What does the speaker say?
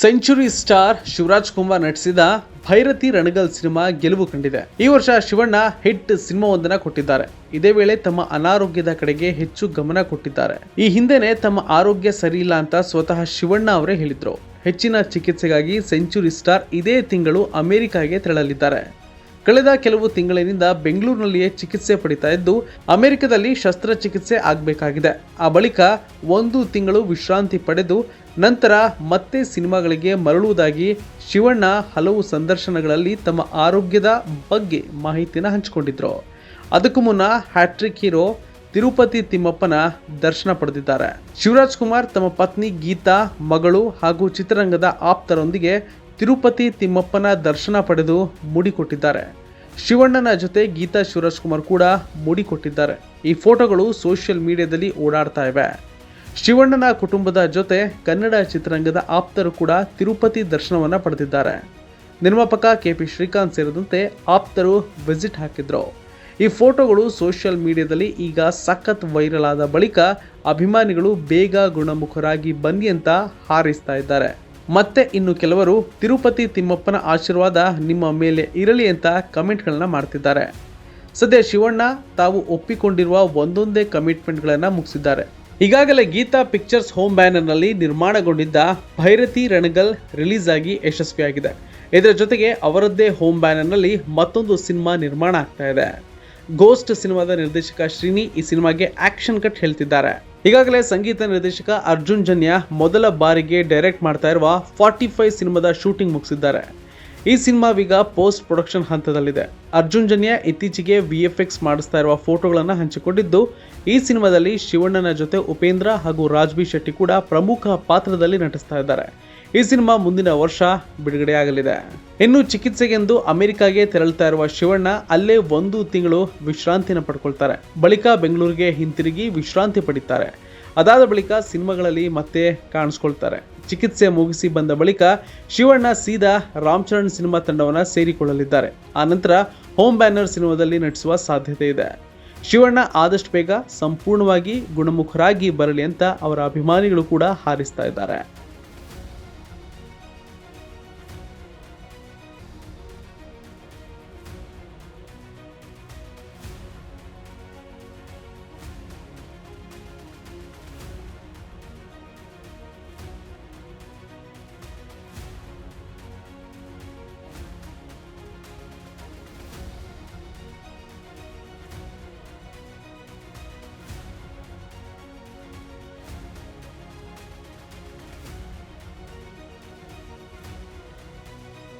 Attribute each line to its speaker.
Speaker 1: Century star Shivraj Kumar ನಟಿಸಿದ Byrathi Ranagal cinema ಗೆಲುವು ಕಂಡಿದೆ. ಈ ವರ್ಷ ಶಿವಣ್ಣ ಹಿಟ್ ಸಿನಿಮಾವೊಂದನ್ನ ಕೊಟ್ಟಿದ್ದಾರೆ. ಇದೇ ವೇಳೆ ತಮ್ಮ ಅನಾರೋಗ್ಯದ ಕಡೆಗೆ ಹೆಚ್ಚು ಗಮನ ಕೊಟ್ಟಿದ್ದಾರೆ. ಈ ಹಿಂದೆನೆ ತಮ್ಮ ಆರೋಗ್ಯ ಸರಿಯಿಲ್ಲ ಅಂತ ಸ್ವತಃ ಶಿವಣ್ಣ ಅವರೇ ಹೇಳಿದ್ರು. ಹೆಚ್ಚಿನ ಚಿಕಿತ್ಸೆಗಾಗಿ ಸೆಂಚುರಿ ಸ್ಟಾರ್ ಇದೇ ತಿಂಗಳು ಅಮೆರಿಕಾಗೆ ತೆರಳಲಿದ್ದಾರೆ. ಕಳೆದ ಕೆಲವು ತಿಂಗಳಿನಿಂದ ಬೆಂಗಳೂರಿನಲ್ಲಿಯೇ ಚಿಕಿತ್ಸೆ ಪಡಿತಾ ಇದ್ದು, ಅಮೆರಿಕದಲ್ಲಿ ಶಸ್ತ್ರಚಿಕಿತ್ಸೆ ಆಗಬೇಕಾಗಿದೆ. ಆ ಬಳಿಕ ಒಂದು ತಿಂಗಳು ವಿಶ್ರಾಂತಿ ಪಡೆದು ನಂತರ ಮತ್ತೆ ಸಿನಿಮಾಗಳಿಗೆ ಮರಳುವುದಾಗಿ ಶಿವಣ್ಣ ಹಲವು ಸಂದರ್ಶನಗಳಲ್ಲಿ ತಮ್ಮ ಆರೋಗ್ಯದ ಬಗ್ಗೆ ಮಾಹಿತಿನ ಹಂಚಿಕೊಂಡಿದ್ರು. ಅದಕ್ಕೂ ಮುನ್ನ ಹ್ಯಾಟ್ರಿಕ್ ಹೀರೋ ತಿರುಪತಿ ತಿಮ್ಮಪ್ಪನ ದರ್ಶನ ಪಡೆದಿದ್ದಾರೆ. ಶಿವರಾಜ್ ಕುಮಾರ್ ತಮ್ಮ ಪತ್ನಿ ಗೀತಾ, ಮಗಳು ಹಾಗೂ ಚಿತ್ರರಂಗದ ಆಪ್ತರೊಂದಿಗೆ ತಿರುಪತಿ ತಿಮ್ಮಪ್ಪನ ದರ್ಶನ ಪಡೆದು ಮೂಡಿಕೊಟ್ಟಿದ್ದಾರೆ. ಶಿವಣ್ಣನ ಜೊತೆ ಗೀತಾ ಶಿವರಾಜ್ ಕುಮಾರ್ ಕೂಡ ಮೂಡಿಕೊಟ್ಟಿದ್ದಾರೆ. ಈ ಫೋಟೋಗಳು ಸೋಷಿಯಲ್ ಮೀಡಿಯಾದಲ್ಲಿ ಓಡಾಡ್ತಾ ಇವೆ. ಶಿವಣ್ಣನ ಕುಟುಂಬದ ಜೊತೆ ಕನ್ನಡ ಚಿತ್ರರಂಗದ ಆಪ್ತರು ಕೂಡ ತಿರುಪತಿ ದರ್ಶನವನ್ನ ಪಡೆದಿದ್ದಾರೆ. ನಿರ್ಮಾಪಕ ಕೆ ಪಿ ಶ್ರೀಕಾಂತ್ ಸೇರಿದಂತೆ ಆಪ್ತರು ವಿಸಿಟ್ ಹಾಕಿದ್ರು. ಈ ಫೋಟೋಗಳು ಸೋಷಿಯಲ್ ಮೀಡಿಯಾದಲ್ಲಿ ಈಗ ಸಖತ್ ವೈರಲ್ ಆದ ಬಳಿಕ ಅಭಿಮಾನಿಗಳು ಬೇಗ ಗುಣಮುಖರಾಗಿ ಬನ್ನಿ ಅಂತ ಹಾರೈಸ್ತಾ ಇದ್ದಾರೆ. ಮತ್ತೆ ಇನ್ನು ಕೆಲವರು ತಿರುಪತಿ ತಿಮ್ಮಪ್ಪನ ಆಶೀರ್ವಾದ ನಿಮ್ಮ ಮೇಲೆ ಇರಲಿ ಅಂತ ಕಮೆಂಟ್ಗಳನ್ನ ಮಾಡ್ತಿದ್ದಾರೆ. ಸದ್ಯ ಶಿವಣ್ಣ ತಾವು ಒಪ್ಪಿಕೊಂಡಿರುವ ಒಂದೊಂದೇ ಕಮಿಟ್ಮೆಂಟ್ಗಳನ್ನು ಮುಗಿಸಿದ್ದಾರೆ. ಈಗಾಗಲೇ ಗೀತಾ ಪಿಕ್ಚರ್ಸ್ ಹೋಮ್ ಬ್ಯಾನರ್ನಲ್ಲಿ ನಿರ್ಮಾಣಗೊಂಡಿದ್ದ ಭೈರತಿ ರಣಗಲ್ ರಿಲೀಸ್ ಆಗಿ ಯಶಸ್ವಿಯಾಗಿದೆ. ಇದರ ಜೊತೆಗೆ ಅವರದ್ದೇ ಹೋಮ್ ಬ್ಯಾನರ್ನಲ್ಲಿ ಮತ್ತೊಂದು ಸಿನಿಮಾ ನಿರ್ಮಾಣ ಆಗ್ತಾ ಇದೆ. ಗೋಸ್ಟ್ ಸಿನಿಮಾದ ನಿರ್ದೇಶಕ ಶ್ರೀನಿ ಈ ಸಿನಿಮಾಗೆ ಆಕ್ಷನ್ ಕಟ್ ಹೇಳ್ತಿದ್ದಾರೆ. ಈಗಾಗಲೇ ಸಂಗೀತ ನಿರ್ದೇಶಕ ಅರ್ಜುನ್ ಜನ್ಯ ಮೊದಲ ಬಾರಿಗೆ ಡೈರೆಕ್ಟ್ ಮಾಡ್ತಾ ಇರುವ ಫಾರ್ಟಿ ಫೈವ್ ಸಿನಿಮಾದ ಶೂಟಿಂಗ್ ಮುಗಿಸಿದ್ದಾರೆ. ಈ ಸಿನಿಮಾವೀಗ ಪೋಸ್ಟ್ ಪ್ರೊಡಕ್ಷನ್ ಹಂತದಲ್ಲಿದೆ. ಅರ್ಜುನ್ ಜನ್ಯ ಇತ್ತೀಚೆಗೆ ವಿ ಎಫ್ ಎಕ್ಸ್ ಮಾಡಿಸ್ತಾ ಇರುವ ಫೋಟೋಗಳನ್ನು ಹಂಚಿಕೊಂಡಿದ್ದು, ಈ ಸಿನಿಮಾದಲ್ಲಿ ಶಿವಣ್ಣನ ಜೊತೆ ಉಪೇಂದ್ರ ಹಾಗೂ ರಾಜ್ಬಿ ಶೆಟ್ಟಿ ಕೂಡ ಪ್ರಮುಖ ಪಾತ್ರದಲ್ಲಿ ನಟಿಸ್ತಾ ಇದ್ದಾರೆ. ಈ ಸಿನಿಮಾ ಮುಂದಿನ ವರ್ಷ ಬಿಡುಗಡೆಯಾಗಲಿದೆ. ಇನ್ನು ಚಿಕಿತ್ಸೆಗೆಂದು ಅಮೆರಿಕಾಗೆ ತೆರಳುತ್ತಾ ಇರುವ ಶಿವಣ್ಣ ಅಲ್ಲೇ ಒಂದು ತಿಂಗಳು ವಿಶ್ರಾಂತಿನ ಪಡ್ಕೊಳ್ತಾರೆ. ಬಳಿಕ ಬೆಂಗಳೂರಿಗೆ ಹಿಂತಿರುಗಿ ವಿಶ್ರಾಂತಿ ಪಡಿತಾರೆ. ಅದಾದ ಬಳಿಕ ಸಿನಿಮಾಗಳಲ್ಲಿ ಮತ್ತೆ ಕಾಣಿಸ್ಕೊಳ್ತಾರೆ. ಚಿಕಿತ್ಸೆ ಮುಗಿಸಿ ಬಂದ ಬಳಿಕ ಶಿವಣ್ಣ ಸೀದಾ ರಾಮ್ ಚರಣ್ ಸಿನಿಮಾ ತಂಡವನ್ನು ಸೇರಿಕೊಳ್ಳಲಿದ್ದಾರೆ. ಆನಂತರ ನಂತರ ಹೋಮ್ ಬ್ಯಾನರ್ ಸಿನಿಮಾದಲ್ಲಿ ನಟಿಸುವ ಸಾಧ್ಯತೆ ಇದೆ. ಶಿವಣ್ಣ ಆದಷ್ಟು ಬೇಗ ಸಂಪೂರ್ಣವಾಗಿ ಗುಣಮುಖರಾಗಿ ಬರಲಿ ಅಂತ ಅವರ ಅಭಿಮಾನಿಗಳು ಕೂಡ ಹಾರಿಸ್ತಾ ಇದ್ದಾರೆ.